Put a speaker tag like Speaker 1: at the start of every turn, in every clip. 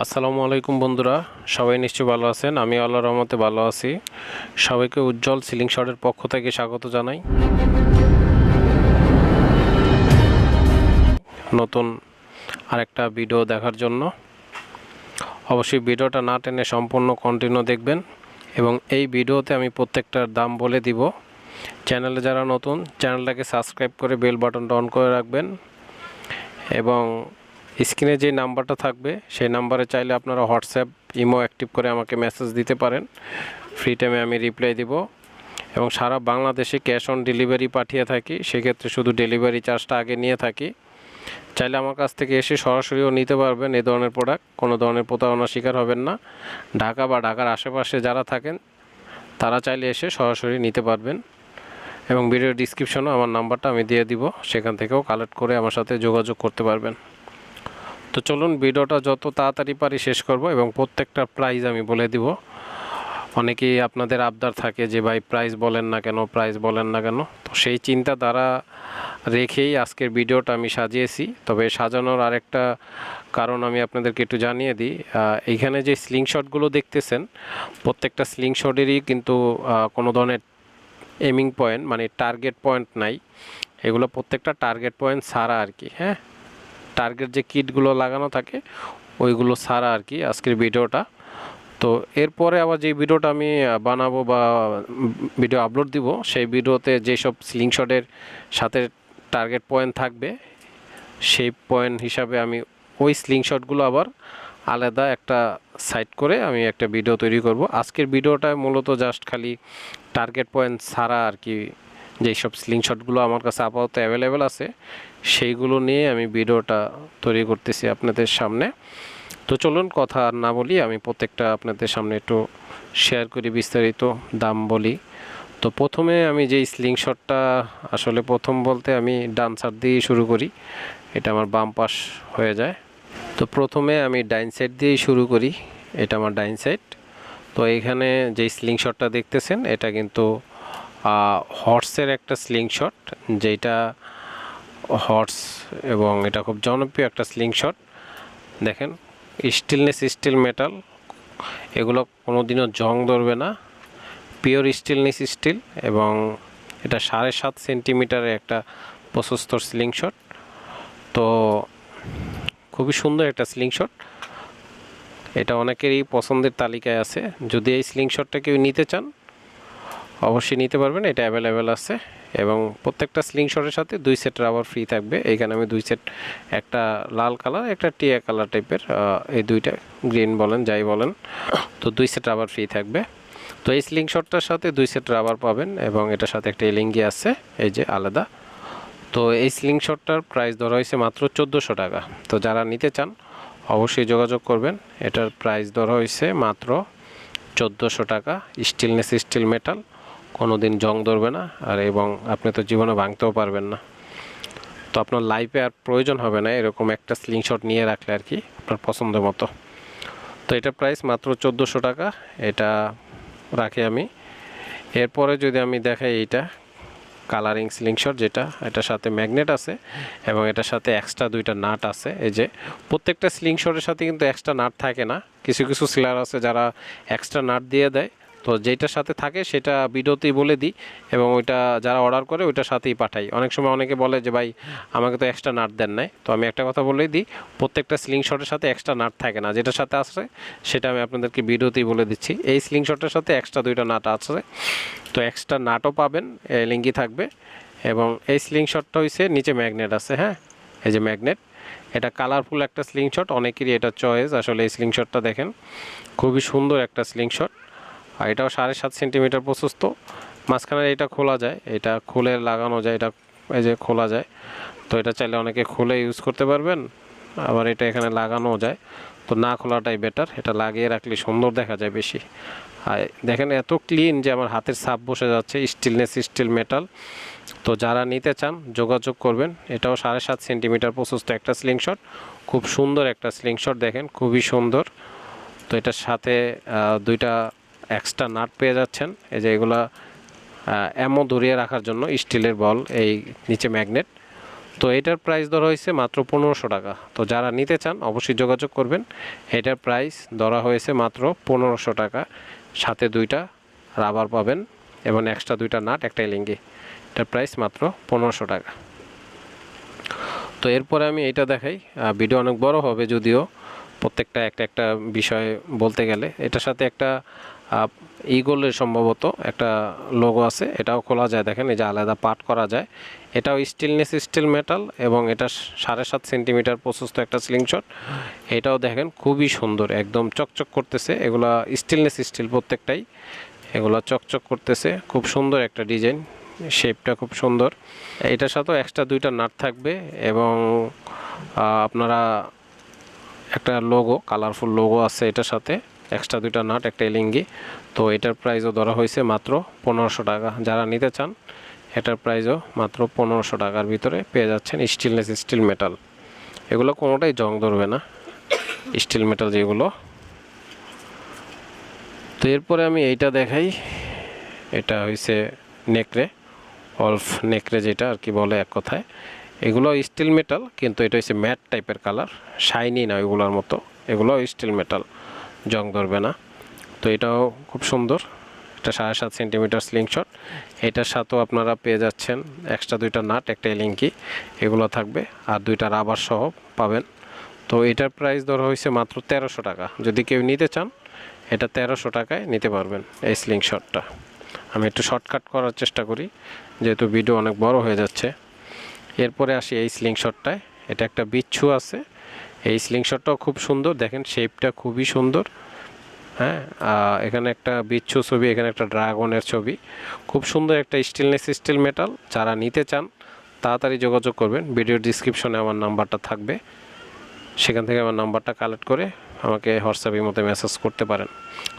Speaker 1: আসসালামু আলাইকুম বন্ধুরা, সবাই নিশ্চয়ই ভালো আছেন? আমি আল্লাহ রহমতে ভালো আছি। সবাইকে উজ্জ্বল সিলিং শটের পক্ষ থেকে স্বাগত জানাই। নতুন আরেকটা ভিডিও দেখার জন্য। অবশ্যই ভিডিওটা না টেনে সম্পূর্ণ কন্টিনিউ দেখবেন এবং এই ভিডিওতে আমি প্রত্যেকটার দাম বলে দিব। চ্যানেলে যারা নতুন, চ্যানেলটাকে সাবস্ক্রাইব করে বেল বাটনটা অন করে রাখবেন এবং স্ক্রিনে যে নাম্বারটা থাকবে, সেই নাম্বারে চাইলে আপনারা হোয়াটসঅ্যাপ ইমো অ্যাক্টিভ করে আমাকে মেসেজ দিতে পারেন। ফ্রি টাইমে আমি রিপ্লাই দিব। এবং সারা বাংলাদেশে ক্যাশ অন ডেলিভারি পাঠিয়ে থাকি। সেক্ষেত্রে শুধু ডেলিভারি চার্জটা আগে নিয়ে থাকি। চাইলে আমার কাছ থেকে এসে সরাসরিও নিতে পারবেন এই ধরনের প্রোডাক্ট কোনো ধরনের প্রতারণার শিকার হবেন না। ঢাকা বা ঢাকার আশেপাশে যারা থাকেন, তারা চাইলে এসে সরাসরি নিতে পারবেন। এবং ভিডিও ডিসক্রিপশনে আমার নাম্বারটা আমি দিয়ে দিব। সেখান থেকেও কালেক্ট করে আমার সাথে যোগাযোগ করতে পারবেন। তো চলুন ভিডিওটা যত তাড়াতাড়ি পারি শেষ করব এবং প্রত্যেকটা প্রাইস আমি বলে দিব। অনেকেই আপনাদের আবদার থাকে যে, ভাই প্রাইস বলেন না কেন? প্রাইস বলেন না কেন? তো সেই চিন্তা দ্বারা রেখেই আজকের ভিডিওটা আমি সাজিয়েছি। তবে সাজানোর আরেকটা কারণ আমি আপনাদেরকে একটু জানিয়ে দিই। এইখানে যে স্লিংশটগুলো দেখতেছেন, প্রত্যেকটা স্লিংশটেরই কিন্তু কোনো ধরনের এমিং পয়েন্ট মানে টার্গেট পয়েন্ট নাই। এগুলো প্রত্যেকটা টার্গেট পয়েন্ট ছাড়া আর কি হ্যাঁ? টার্গেট যে কিটগুলো লাগানো থাকে, ওইগুলো ছাড়া আর কি আজকের ভিডিওটা। তো এরপরে আবার যে ভিডিওটা আমি বানাবো বা ভিডিও আপলোড দিব, সেই ভিডিওতে যেসব স্লিংশটের সাথে টার্গেট পয়েন্ট থাকবে, সেই পয়েন্ট হিসাবে আমি ওই স্লিংশটগুলো আবার আলাদা একটা সাইট করে আমি একটা ভিডিও তৈরি করব। আজকের ভিডিওটা মূলত জাস্ট খালি টার্গেট পয়েন্ট ছাড়া আর কি যেই সব স্লিংশটগুলো আমার কাছে আপাতত অ্যাভেলেবেল আছে, সেইগুলো নিয়ে আমি ভিডিওটা তৈরি করতেছি আপনাদের সামনে। তো চলুন কথা আর না বলি, আমি প্রত্যেকটা আপনাদের সামনে একটু শেয়ার করি, বিস্তারিত দাম বলি। তো প্রথমে আমি যেই স্লিংশটটা আসলে প্রথম বলতে আমি ডান সাইড দিয়ে শুরু করি, এটা আমার বাম পাশ হয়ে যায়। তো প্রথমে আমি ডাইন সাইড দিয়েই শুরু করি, এটা আমার ডাইন সাইড তো এখানে যেই স্লিংশটটা দেখতেছেন, এটা কিন্তু হর্সের একটা স্লিংশট যেটা হর্স এবং এটা খুব জনপ্রিয় একটা স্লিংশট দেখেন স্টিলনেস স্টিল মেটাল এগুলো কোনো দিনও জং ধরবে না। পিওর স্টিলনেস স্টিল এবং এটা সাড়ে সাত সেন্টিমিটারের একটা প্রশস্তর স্লিংশট তো খুবই সুন্দর একটা স্লিংশট এটা অনেকেরই পছন্দের তালিকায় আছে। যদি এই স্লিংশটটা কেউ নিতে চান অবশ্যই নিতে পারবেন, এটা অ্যাভেলেবেল আছে। এবং প্রত্যেকটা স্লিংশটের সাথে দুই সেট রাবার ফ্রি থাকবে। এইখানে আমি দুই সেট একটা লাল কালার একটা টিয়া কালার টাইপের এই দুইটা গ্রিন বলেন, যাই বলেন। তো দুই সেট রাবার ফ্রি থাকবে। তো এই স্লিংশটটার সাথে দুই সেট রাবার পাবেন এবং এটার সাথে একটা এলিঙ্গি আছে, এই যে আলাদা। তো এই স্লিংশটটার প্রাইস ধরা হয়েছে মাত্র চোদ্দোশো টাকা। তো যারা নিতে চান, অবশ্যই যোগাযোগ করবেন। এটার প্রাইস ধরা হয়েছে মাত্র চোদ্দোশো টাকা স্টিলনেস স্টিল মেটাল কোনো দিন জং ধরবে না, আর এবং আপনি তো জীবনে ভাঙতেও পারবেন না। তো আপনার লাইফে আর প্রয়োজন হবে না, এরকম একটা স্লিংশট নিয়ে রাখলে আর কি আপনার পছন্দ মতো। তো এটা প্রাইস মাত্র চোদ্দোশো টাকা, এটা রাখি আমি। এরপরে যদি আমি দেখাই এইটা কালারিং স্লিংশট যেটা, এটার সাথে ম্যাগনেট আছে এবং এটার সাথে এক্সট্রা দুইটা নাট আছে। এই যে প্রত্যেকটা স্লিংশটের সাথে কিন্তু এক্সট্রা নাট থাকে না। কিছু কিছু সিলার আছে যারা এক্সট্রা নাট দিয়ে দেয় তো যেটার সাথে থাকে সেটা ভিডিওতেই বলে দিই এবং ওইটা যারা অর্ডার করে ওইটার সাথেই পাঠাই। অনেক সময় অনেকে বলে যে, ভাই, আমাকে তো এক্সট্রা নাট দেন নাই। তো আমি একটা কথা বলেই দিই, প্রত্যেকটা স্লিংশটের সাথে এক্সট্রা নাট থাকে না। যেটার সাথে আসে সেটা আমি আপনাদেরকে ভিডিওতেই বলে দিচ্ছি। এই স্লিংশটের সাথে এক্সট্রা দুইটা নাট আছে। তো এক্সট্রা নাটও পাবেন লিঙ্গি থাকবে এবং এই স্লিংশটটা হয়েছে নিচে ম্যাগনেট আছে হ্যাঁ? এই যে ম্যাগনেট এটা কালারফুল একটা স্লিংশট অনেকেরই এটা চয়েস আসলে এই স্লিংশটটা দেখেন, খুবই সুন্দর একটা স্লিংশট আর এটাও সাড়ে সাত সেন্টিমিটার প্রশস্ত। মাঝখানে এটা খোলা যায়, এটা খুলে লাগানো যায়, এটা এই যে খোলা যায়। তো এটা চাইলে অনেকে খুলে ইউজ করতে পারবেন, আবার এটা এখানে লাগানো যায়। তো না খোলাটাই বেটার এটা লাগিয়ে রাখলে সুন্দর দেখা যায় বেশি। আর দেখেন এত ক্লিন যে আমার হাতের সাপ বসে যাচ্ছে স্টিলনেস স্টিল মেটাল তো যারা নিতে চান, যোগাযোগ করবেন। এটাও সাড়ে সাত সেন্টিমিটার প্রশস্ত একটা স্লিংশট খুব সুন্দর একটা স্লিংশট দেখেন, খুবই সুন্দর। তো এটার সাথে দুইটা এক্সট্রা নাট পেয়ে যাচ্ছেন। এই যে এগুলা অ্যামো ধরিয়ে রাখার জন্য স্টিলের বল, এই নিচে ম্যাগনেট তো এটার প্রাইস ধরা হয়েছে মাত্র পনেরোশো টাকা। তো যারা নিতে চান অবশ্যই যোগাযোগ করবেন। এটার প্রাইস ধরা হয়েছে মাত্র পনেরোশো টাকা। সাথে দুইটা রাবার পাবেন এবং এক্সট্রা দুইটা নাট একটা লিঙ্গি। এটার প্রাইস মাত্র পনেরোশো টাকা। তো এরপরে আমি এটা দেখাই। ভিডিও অনেক বড় হবে যদিও। প্রত্যেকটা একটা একটা বিষয় বলতে গেলে। এটার সাথে একটা ইগোলের সম্ভবত একটা লোগো আছে। এটাও খোলা যায়। দেখেন, এই যে আলাদা পার্ট করা যায়। এটাও স্টিলনেস স্টিল মেটাল এবং এটা সাড়ে সাত সেন্টিমিটার প্রশস্ত একটা স্লিংশট এটাও দেখেন, খুবই সুন্দর, একদম চকচক করতেছে। এগুলা স্টিলনেস স্টিল প্রত্যেকটাই। এগুলো চকচক করতেছে। খুব সুন্দর একটা ডিজাইন শেপটা খুব সুন্দর। এটার সাথেও এক্সট্রা দুইটা নাট থাকবে এবং আপনারা একটা লোগো কালারফুল লোগো আছে এটার সাথে এক্সট্রা দুইটা নাট একটা এলিঙ্গি। তো এটার প্রাইসও ধরা হয়েছে মাত্র পনেরোশো টাকা। যারা নিতে চান, এটার প্রাইসও মাত্র পনেরোশো টাকার ভিতরে পেয়ে যাচ্ছেন স্টিলনেস স্টিল মেটাল এগুলো কোনোটাই জং ধরবে না স্টিল মেটাল যেগুলো। তো এরপরে আমি এইটা দেখাই। এটা হয়েছে নেকড়ে, অল্ফ নেকড়ে যেটা আর কি বলে এক কথায়। এগুলো স্টিল মেটাল কিন্তু এটা হচ্ছে ম্যাট টাইপের কালার শাইনি না এগুলোর মতো। এগুলো স্টিল মেটাল জং ধরবে না। তো এটাও খুব সুন্দর, এটা সাড়ে সাত সেন্টিমিটার স্লিংশট এটার সাথেও আপনারা পেয়ে যাচ্ছেন এক্সট্রা দুইটা নাট একটা এলিঙ্কি, এগুলো থাকবে, আর দুইটা রাবার সহ পাবেন। তো এটার প্রাইস ধরা হয়েছে মাত্র তেরোশো টাকা। যদি কেউ নিতে চান, এটা তেরোশো টাকায় নিতে পারবেন এই স্লিংশটটা আমি একটু শর্টকাট করার চেষ্টা করি, যেহেতু ভিডিও অনেক বড় হয়ে যাচ্ছে। এরপরে আসি এই স্লিংশটটায় এটা একটা বিচ্ছু আছে। এই স্লিংশটটাও খুব সুন্দর। দেখেন শেপটা খুবই সুন্দর। হ্যাঁ এখানে একটা বিচ্ছু ছবি, এখানে একটা ড্রাগনের ছবি। খুব সুন্দর একটা স্টিলনেস স্টিল মেটাল যারা নিতে চান, তাড়াতাড়ি যোগাযোগ করবেন। ভিডিও ডিসক্রিপশনে আমার নাম্বারটা থাকবে। সেখান থেকে আমার নাম্বারটা কালেক্ট করে আমাকে হোয়াটসঅ্যাপের মধ্যে মেসেজ করতে পারেন।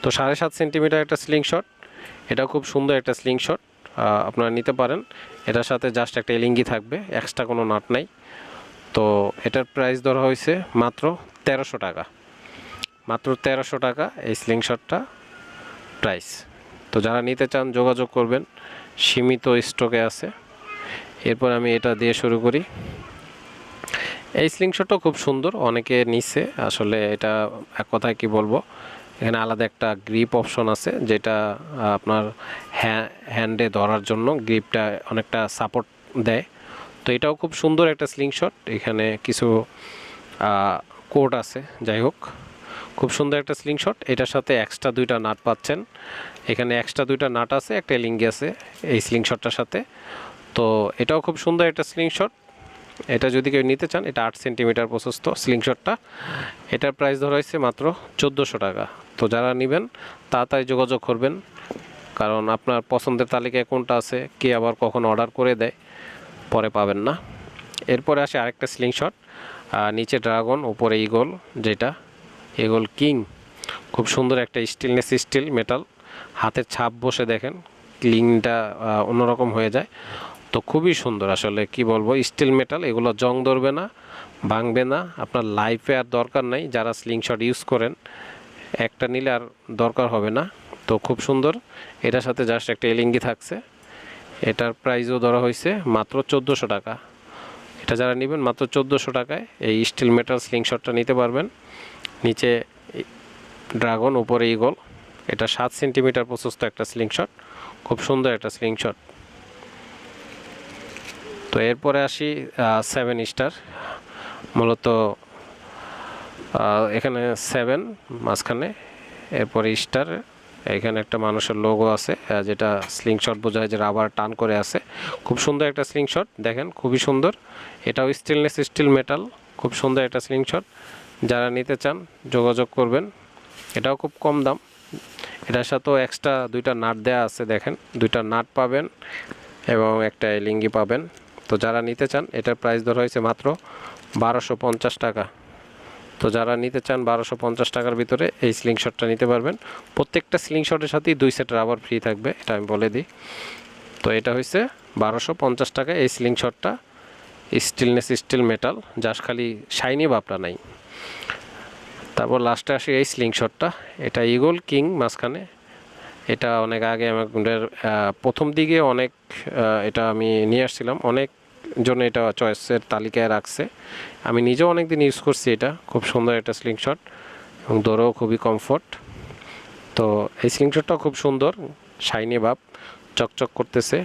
Speaker 1: তো সাড়ে সাত সেন্টিমিটার একটা স্লিংশট এটাও খুব সুন্দর একটা স্লিংশট আপনারা নিতে পারেন। এটার সাথে জাস্ট একটা এলিঙ্গি থাকবে এক্সট্রা কোনো নাট নাই। তো এটার প্রাইস ধরা হয়েছে মাত্র তেরোশো টাকা। মাত্র তেরোশো টাকা এই স্লিংশটটা প্রাইস তো যারা নিতে চান, যোগাযোগ করবেন। সীমিত স্টকে আছে। এরপর আমি এটা দিয়ে শুরু করি। এই স্লিংশটও খুব সুন্দর, অনেকে নিচ্ছে আসলে এটা এক কথায় কি বলব? এখানে আলাদা একটা গ্রিপ অপশন আছে, যেটা আপনার হ্যান্ডে ধরার জন্য গ্রিপটা অনেকটা সাপোর্ট দেয়। তো এটাও খুব সুন্দর একটা স্লিংশট এখানে কিছু কোড আছে, যাই হোক। খুব সুন্দর একটা স্লিংশট এটার সাথে এক্সট্রা দুইটা নাট পাচ্ছেন। এখানে এক্সট্রা দুইটা নাট আছে, একটা লিঙ্গি আছে এই স্লিংশটটার সাথে। তো এটাও খুব সুন্দর একটা স্লিংশট এটা যদি কেউ নিতে চান, এটা আট সেন্টিমিটার প্রশস্ত স্লিংশটটা এটার প্রাইস ধরা হয়েছে মাত্র চোদ্দোশো টাকা। তো যারা নেবেন, তাড়াতাড়ি যোগাযোগ করবেন, কারণ আপনার পছন্দের তালিকায় কোনটা আছে, কে আবার কখন অর্ডার করে দেয়, পরে পাবেন না। এরপরে আসে আরেকটা স্লিংশট নিচে ড্রাগন উপরে ইগল যেটা। ইগল কিং খুব সুন্দর একটা স্টিলনেস স্টিল মেটাল হাতের ছাপ বসে দেখেন ক্লিংটা অন্যরকম হয়ে যায়। তো খুবই সুন্দর। আসলে কি বলব স্টিল মেটাল এগুলো জং ধরবে না, ভাঙবে না। আপনার লাইফে আর দরকার নাই, যারা স্লিংশট ইউজ করেন, একটা নিলে আর দরকার হবে না। তো খুব সুন্দর। এটার সাথে জাস্ট একটা এলিঙ্গি থাকছে। এটার প্রাইসও ধরা হয়েছে মাত্র চোদ্দোশো টাকা। এটা যারা নেবেন, মাত্র চোদ্দোশো টাকায় এই স্টিল মেটাল স্লিংশটটা নিতে পারবেন। নিচে ড্রাগন উপরে ইগল এটা সাত সেন্টিমিটার প্রশস্ত একটা স্লিংশট খুব সুন্দর একটা স্লিংশট তো এরপরে আসি সেভেন স্টার মূলত এখানে সেভেন মাঝখানে, এরপরে স্টার এখানে একটা মানুষের লোগো আছে যেটা স্লিংশট বোঝায় যে রাবার টান করে আছে। খুব সুন্দর একটা স্লিংশট দেখেন, খুবই সুন্দর। এটাও স্টিলনেস স্টিল মেটাল খুব সুন্দর একটা স্লিংশট যারা নিতে চান, যোগাযোগ করবেন। এটাও খুব কম দাম। এটার সাথেও এক্সট্রা দুইটা নাট দেওয়া আছে, দেখেন। দুইটা নাট পাবেন এবং একটা লিঙ্গি পাবেন। তো যারা নিতে চান, এটার প্রাইস ধরা হয়েছে মাত্র বারোশো পঞ্চাশ টাকা। তো যারা নিতে চান বারোশো পঞ্চাশ টাকার ভিতরে এই স্লিংশটটা নিতে পারবেন। প্রত্যেকটা স্লিংশটের সাথেই দুই সেট রাবার ফ্রি থাকবে, এটা আমি বলে দিই। তো এটা হচ্ছে বারোশো পঞ্চাশ টাকা এই স্লিংশটটা স্টিলনেস স্টিল মেটাল যার খালি শাইনি বাপটা নাই। তারপর লাস্টে আসি এই স্লিংশটটা এটা ইগল কিং মাঝখানে। এটা অনেক আগে আমাদের প্রথম দিকে অনেক এটা আমি নিয়ে আসছিলাম। অনেক জন্য এটা চয়েসের তালিকায় রাখছে। আমি নিজেও অনেক দিন ইউজ করছি এটা। খুব সুন্দর একটা স্লিংশট এবং দৌড়েও খুবই কমফোর্ট তো এই স্লিংশটটাও খুব সুন্দর। শাইনি ভাব, চকচক করতেছে।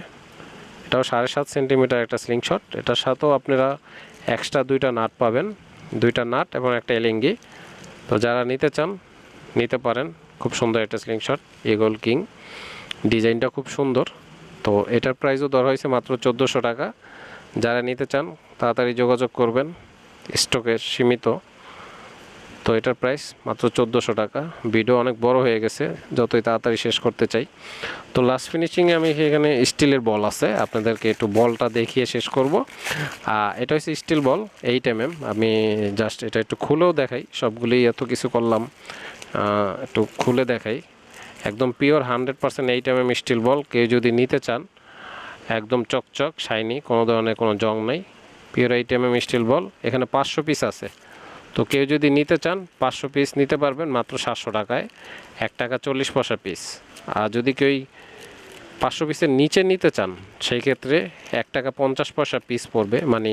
Speaker 1: এটাও সাড়ে সাত সেন্টিমিটার একটা স্লিংশট এটার সাথেও আপনারা এক্সট্রা দুইটা নাট পাবেন। দুইটা নাট এবং একটা এলিঙ্গি তো যারা নিতে চান, নিতে পারেন। খুব সুন্দর একটা স্লিংশট এগোল কিং ডিজাইনটা খুব সুন্দর। তো এটার প্রাইসও ধরা হয়েছে মাত্র চোদ্দোশো টাকা। যারা নিতে চান, তাড়াতাড়ি যোগাযোগ করবেন। স্টকে সীমিত। তো এটার প্রাইস মাত্র চোদ্দোশো টাকা। ভিডিও অনেক বড় হয়ে গেছে, যতই তাড়াতাড়ি শেষ করতে চাই। তো লাস্ট ফিনিশিংয়ে আমি এখানে স্টিলের বল আছে। আপনাদেরকে একটু বলটা দেখিয়ে শেষ করব। এটা হচ্ছে স্টিল বল এইট এম আমি জাস্ট এটা একটু খুলেও দেখাই। সবগুলোই এত কিছু করলাম। একটু খুলে দেখাই। একদম pure hundred percent eight M M steel ball কেউ যদি নিতে চান, একদম চকচক শাইনি কোনো ধরনের কোনো জং নাই। Pure eight M M steel ball এখানে পাঁচশো পিস আছে। তো কেউ যদি নিতে চান, পাঁচশো পিস নিতে পারবেন মাত্র সাতশো টাকায়। এক টাকা চল্লিশ পয়সা পিস আর যদি কেউ পাঁচশো পিসের নিচে নিতে চান, সেই ক্ষেত্রে এক টাকা পঞ্চাশ পয়সা পিস পড়বে মানে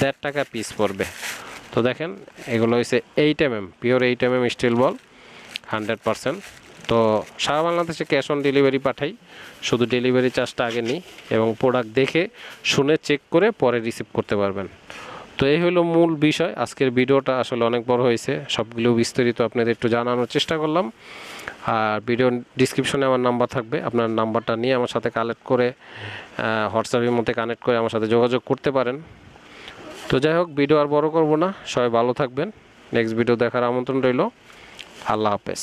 Speaker 1: দেড় টাকা পিস পড়বে। তো দেখেন, এগুলো হচ্ছে eight M M pure eight M M steel ball hundred percent. তো সারা বাংলাদেশে ক্যাশ অন ডেলিভারি পাঠাই, শুধু ডেলিভারি চার্জটা আগে নিই এবং প্রোডাক্ট দেখে, শুনে চেক করে পরে রিসিভ করতে পারবেন। তো এই হলো মূল বিষয়। আজকের ভিডিওটা আসলে অনেক বড় হয়েছে, সবগুলো বিস্তারিত আপনাদের একটু জানানোর চেষ্টা করলাম। আর ভিডিও ডিসক্রিপশনে আমার নাম্বার থাকবে, আপনার নাম্বারটা নিয়ে আমার সাথে কালেক্ট করে হোয়াটসঅ্যাপের মধ্যে কানেক্ট করে আমার সাথে যোগাযোগ করতে পারেন। তো যাই হোক, ভিডিও আর বড় করব না, সবাই ভালো থাকবেন। নেক্সট ভিডিও দেখার আমন্ত্রণ রইল। আল্লাহ হাফেজ।